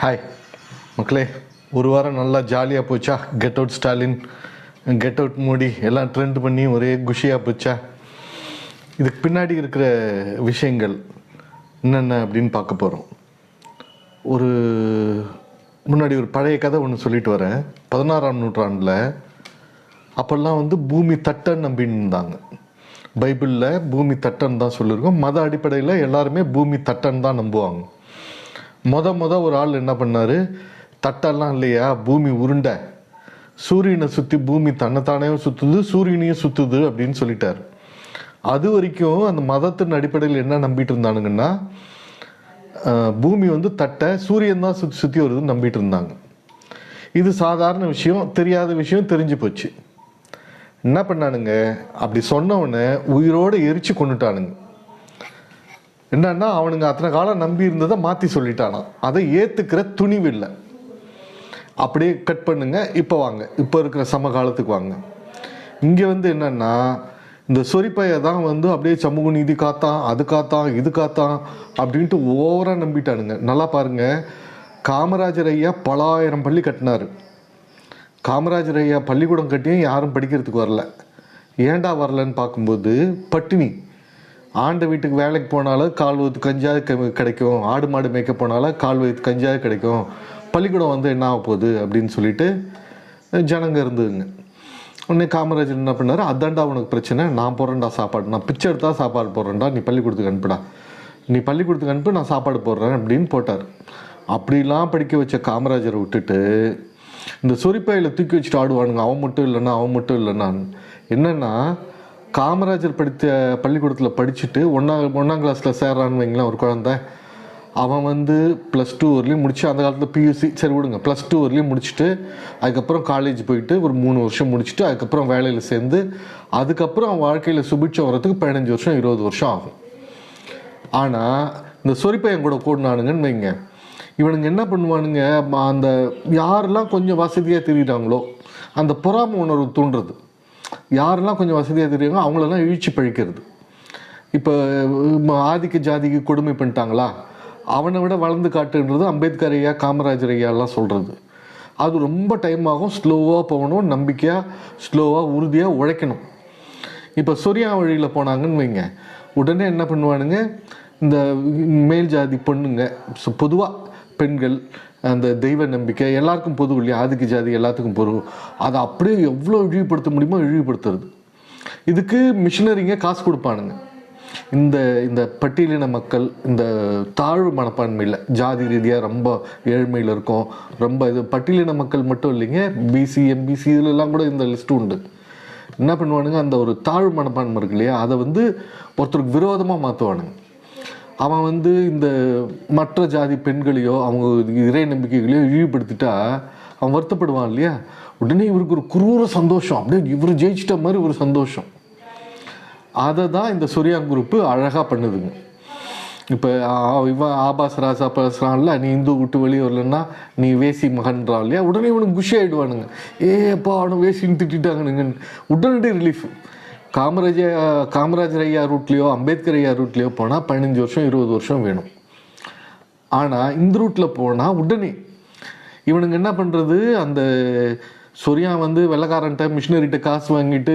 Hi மக்களே ஒரு வாரம் நல்லா ஜாலியாக போச்சா? Get out Stalin get out Modi எல்லாம் ட்ரெண்ட் பண்ணி ஒரே குஷியாக போச்சா? இதுக்கு பின்னாடி இருக்கிற விஷயங்கள் என்னென்ன அப்படின்னு பார்க்க போகிறோம் ஒரு முன்னாடி ஒரு பழைய கதை ஒன்று சொல்லிட்டு வரேன். பதினாறாம் நூற்றாண்டில் அப்போல்லாம் வந்து பூமி தட்டன் நம்பின்னு இருந்தாங்க பைபிளில் பூமி தட்டன் தான் சொல்லியிருக்கோம். மத அடிப்படையில் எல்லாருமே பூமி தட்டன் தான் நம்புவாங்க. மொத மொத ஒரு ஆள் என்ன பண்ணார்? தட்டெல்லாம் இல்லையா? பூமி உருண்டை. சூரியனை சுற்றி பூமி தன்னைத்தானே சுற்றுது சூரியனையும் சுற்றுது அப்படின்னு சொல்லிட்டார். அது வரைக்கும் அந்த மதத்தின் அடிப்படையில் என்ன நம்பிட்டு இருந்தானுங்கன்னா பூமி வந்து தட்டை சூரியன் தான் சுற்றி சுற்றி வருதுன்னு நம்பிட்டு இருந்தாங்க. இது சாதாரண விஷயம் தெரியாத விஷயம் தெரிஞ்சு போச்சு. என்ன பண்ணானுங்க? அப்படி சொன்னவனை உயிரோடு எரிச்சு கொண்டுட்டானுங்க என்னன்னா அவனுங்க அத்தனை காலம் நம்பி இருந்ததை மாற்றி சொல்லிட்டானான் அதை ஏற்றுக்கிற துணிவு இல்லை. அப்படியே கட் பண்ணுங்க இப்போ வாங்க. இப்போ இருக்கிற சமகாலத்துக்கு வாங்க. இங்கே வந்து என்னன்னா இந்த சொரிப்பையை தான் வந்து அப்படியே சமூக நீதி காத்தான் அது காத்தான் இது காத்தான் அப்படின்ட்டு ஓவராக நம்பிட்டானுங்க. நல்லா பாருங்க. காமராஜர் ஐயா பலாயிரம் பள்ளி கட்டினார். காமராஜர் ஐயா பள்ளிக்கூடம் கட்டியும் யாரும் படிக்கிறதுக்கு வரல. ஏன்டா வரலன்னு பார்க்கும்போது பட்டினி. ஆண்ட வீட்டுக்கு வேலைக்கு போனாலும் கால் வயிற்று கஞ்சாவது கிடைக்கும். ஆடு மாடு மேய்க்க போனாலும் கால் வயிற்று கஞ்சாவது கிடைக்கும். பள்ளிக்கூடம் வந்து என்ன ஆக போகுது அப்படின்னு சொல்லிட்டு ஜனங்க இருந்ததுங்க. உடனே காமராஜர் என்ன பண்ணார்? அதான்டா உனக்கு பிரச்சனை. நான் போடுறேன்டா சாப்பாடு. நான் பிச்சை எடுத்தா சாப்பாடு போடுறேன்டா. நீ பள்ளிக்கூடத்துக்கு அனுப்புடா. நீ பள்ளிக்கூடத்துக்கு அனுப்பு நான் சாப்பாடு போடுறேன் அப்படின்னு போட்டார். அப்படிலாம் படிக்க வச்ச காமராஜரை விட்டுட்டு இந்த சொரிப்பாயில் தூக்கி வச்சுட்டு ஆடுவானுங்க. அவன் மட்டும் இல்லைன்னா அவன் மட்டும் இல்லைன்னா என்னென்னா காமராஜர் படித்த பள்ளிக்கூடத்தில் படிச்சுட்டு ஒன்றா ஒன்றாம் கிளாஸில் சேர்றான்னு வைங்களேன் ஒரு குழந்த. அவன் வந்து ப்ளஸ் டூ வரலையும் முடிச்சு அந்த காலத்தில் பியூசி சரி விடுங்க ப்ளஸ் டூ வரலையும் முடிச்சுட்டு அதுக்கப்புறம் காலேஜ் போயிட்டு ஒரு மூணு வருஷம் முடிச்சுட்டு அதுக்கப்புறம் வேலையில் சேர்ந்து அதுக்கப்புறம் அவன் வாழ்க்கையில் சுபிட்சம் வரதுக்கு பதினஞ்சு வருஷம் இருபது வருஷம் ஆகும். ஆனால் இந்த சொரிப்பையன் கூட கூடினானுங்கன்னு வைங்க. இவனுங்க என்ன பண்ணுவானுங்க அந்த யாரெல்லாம் கொஞ்சம் வசதியாக தெரியுறாங்களோ அந்த பொறாமை உணர்வு தூண்டுறது. யாரெல்லாம் கொஞ்சம் வசதியாக தெரியுங்களோ அவங்களெல்லாம் இழிச்சு பழிக்கிறது. இப்போ ஆதிக்க ஜாதிக்கு கொடுமை பண்ணிட்டாங்களா? அவனை விட வளர்ந்து காட்டுன்றது அம்பேத்கர் ஐயா காமராஜர் ஐயாலாம் சொல்கிறது அது ரொம்ப டைம் ஆகும் ஸ்லோவாக போகணும் நம்பிக்கையாக ஸ்லோவாக உறுதியாக உழைக்கணும். இப்போ சொரியா வழியில் போனாங்கன்னு வைங்க. உடனே என்ன பண்ணுவானுங்க? இந்த மேல் ஜாதி பொண்ணுங்க பொதுவாக பெண்கள் அந்த தெய்வ நம்பிக்கை எல்லாருக்கும் பொது இல்லையா ஆதிக்க ஜாதி எல்லாத்துக்கும் பொருள் அதை அப்படியே எவ்வளோ இழிவுபடுத்த முடியுமோ இழிவுபடுத்துறது. இதுக்கு மிஷினரிங்க காசு கொடுப்பானுங்க. இந்த இந்த பட்டியலின மக்கள் இந்த தாழ்வு மனப்பான்மையில் ஜாதி ரீதியாக ரொம்ப ஏழ்மையில் இருக்கும் ரொம்ப இது பட்டியலின மக்கள் மட்டும் இல்லைங்க பிசி எம்பிசி இதுலலாம் கூட இந்த லிஸ்ட் உண்டு. என்ன பண்ணுவானுங்க அந்த ஒரு தாழ்வு மனப்பான்மை இருக்கு இல்லையா அதை வந்து ஒருத்தருக்கு விரோதமாக மாற்றுவானுங்க அவன் வந்து இந்த மற்ற ஜாதி பெண்களையோ அவங்க இறை நம்பிக்கைகளையோ இழிவுபடுத்திட்டா அவன் வருத்தப்படுவான் இல்லையா? உடனே இவருக்கு ஒரு குரூர சந்தோஷம். அப்படியே இவர் ஜெயிச்சிட்ட மாதிரி ஒரு சந்தோஷம். அதை தான் இந்த சூர்யா குரூப்பு அழகாக பண்ணுதுங்க. இப்போ இவன் ஆபாஸ் ராசா பேசுகிறான்ல நீ இந்து விட்டு வெளியே வரலன்னா நீ வேசி மகன்றான் இல்லையா? உடனே இவனுக்கு குஷி ஆகிடுவானுங்க ஏப்பா அவனை வேசின்னு திட்டாங்கனுங்க உடனடி ரிலீஃப் காமராஜ காமராஜர் ஐயா ரூட்லேயோ அம்பேத்கர் ஐயா ரூட்லேயோ போனால் பதினஞ்சு வருஷம் இருபது வருஷம் வேணும். ஆனால் இந்த ரூட்டில் போனால் உடனே இவனுங்க என்ன பண்ணுறது அந்த சொரியா வந்து வெள்ளக்காரன்ட்ட மிஷினரிட்ட காசு வாங்கிட்டு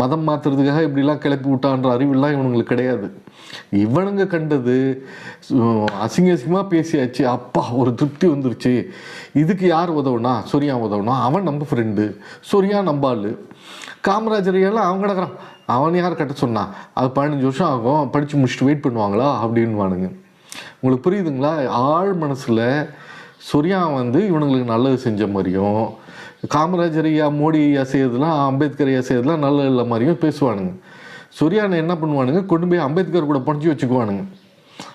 மதம் மாற்றுறதுக்காக இப்படிலாம் கிளப்பி விட்டான்ற அறிவுலாம் இவனுங்களுக்கு கிடையாது. இவனுங்க கண்டது அசிங்க அசிங்கமாக பேசியாச்சு. அப்பா ஒரு திருப்தி வந்துருச்சு. இதுக்கு யார் உதவுனா? சொரியா உதவுனா அவன் நம்ம ஃப்ரெண்டு சொரியா நம்பாள் காமராஜர் எல்லாம் அவன் கிடக்குறான். அவன் யார் கட்ட சொன்னான் அது பதினஞ்சு வருஷம் ஆகும். படித்து முடிச்சுட்டு வெயிட் பண்ணுவாங்களா? அப்படின்வானுங்க உங்களுக்கு புரியுதுங்களா? ஆழ் மனசில் சொரியா வந்து இவனுங்களுக்கு நல்லது செஞ்ச மாதிரியும் காமராஜர் ஐயா மோடி ஐயா செய்யறதுலாம் அம்பேத்கர் ஐயா செய்யறதுலாம் நல்லது இல்லை மாதிரியும் பேசுவானுங்க. சொரியானை என்ன பண்ணுவானுங்க? கொண்டு போய் அம்பேத்கர் கூட புணச்சி வச்சுக்குவானுங்க.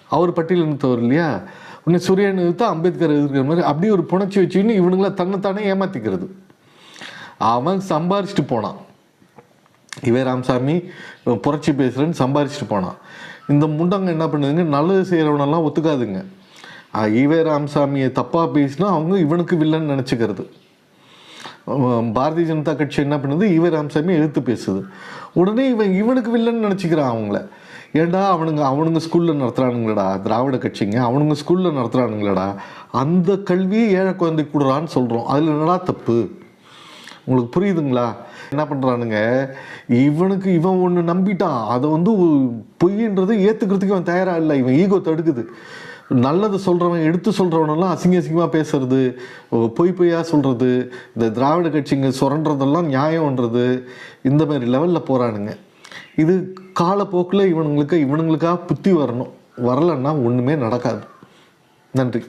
அவர் பட்டியலினத்தவர் இல்லையா? உன்னை சூரியன் எதிர்த்தா அம்பேத்கர் எதிர்க்கிற மாதிரி அப்படியே ஒரு புணச்சி வச்சுன்னு இவனுங்களை தன்னைத்தானே ஏமாத்திக்கிறது. அவன் சம்பாரிச்சிட்டு போனான். இவே ராமசாமி புரட்சி பேசுகிறேன்னு சம்பாரிச்சிட்டு போனான். இந்த முண்டங்க என்ன பண்ணுதுங்க? நல்லது செய்கிறவனெல்லாம் ஒத்துக்காதுங்க. ஈவே ராமசாமியை தப்பாக பேசினா அவங்க இவனுக்கு வில்லன்னு நினச்சிக்கிறது. பாரதிய ஜனதா கட்சி என்ன பண்ணுது? ஈவே ராமசாமி எழுத்து பேசுது. உடனே இவன் இவனுக்கு வில்லன்னு நினச்சிக்கிறான் அவங்கள. ஏன்டா அவனுங்க அவனுங்க ஸ்கூலில் நடத்துகிறானுங்களடா திராவிட கட்சிங்க அவனுங்க ஸ்கூலில் நடத்துகிறானுங்களடா அந்த கல்வியை ஏழை குழந்தை கொடுறான்னு சொல்கிறோம் அதில் என்னடா தப்பு? உங்களுக்கு புரியுதுங்களா? என்ன பண்ணுறானுங்க இவனுக்கு இவன் ஒன்று நம்பிட்டான். அதை வந்து பொய்ன்றதை ஏற்றுக்கிறதுக்கு இவன் தயாராக இல்லை. இவன் ஈகோ தடுக்குது. நல்லது சொல்கிறவன் எடுத்து சொல்கிறவனெல்லாம் அசிங்க அசிங்கமாக பேசுறது பொய் பொய்யாக சொல்கிறது இந்த திராவிட கட்சிங்க சுரண்டதெல்லாம் நியாயம்ன்றது இந்த மாதிரி லெவலில் போகிறானுங்க இது காலப்போக்கில் இவனுங்களுக்கு இவனுங்களுக்காக புத்தி வரணும். வரலைன்னா ஒன்றுமே நடக்காது. நன்றி.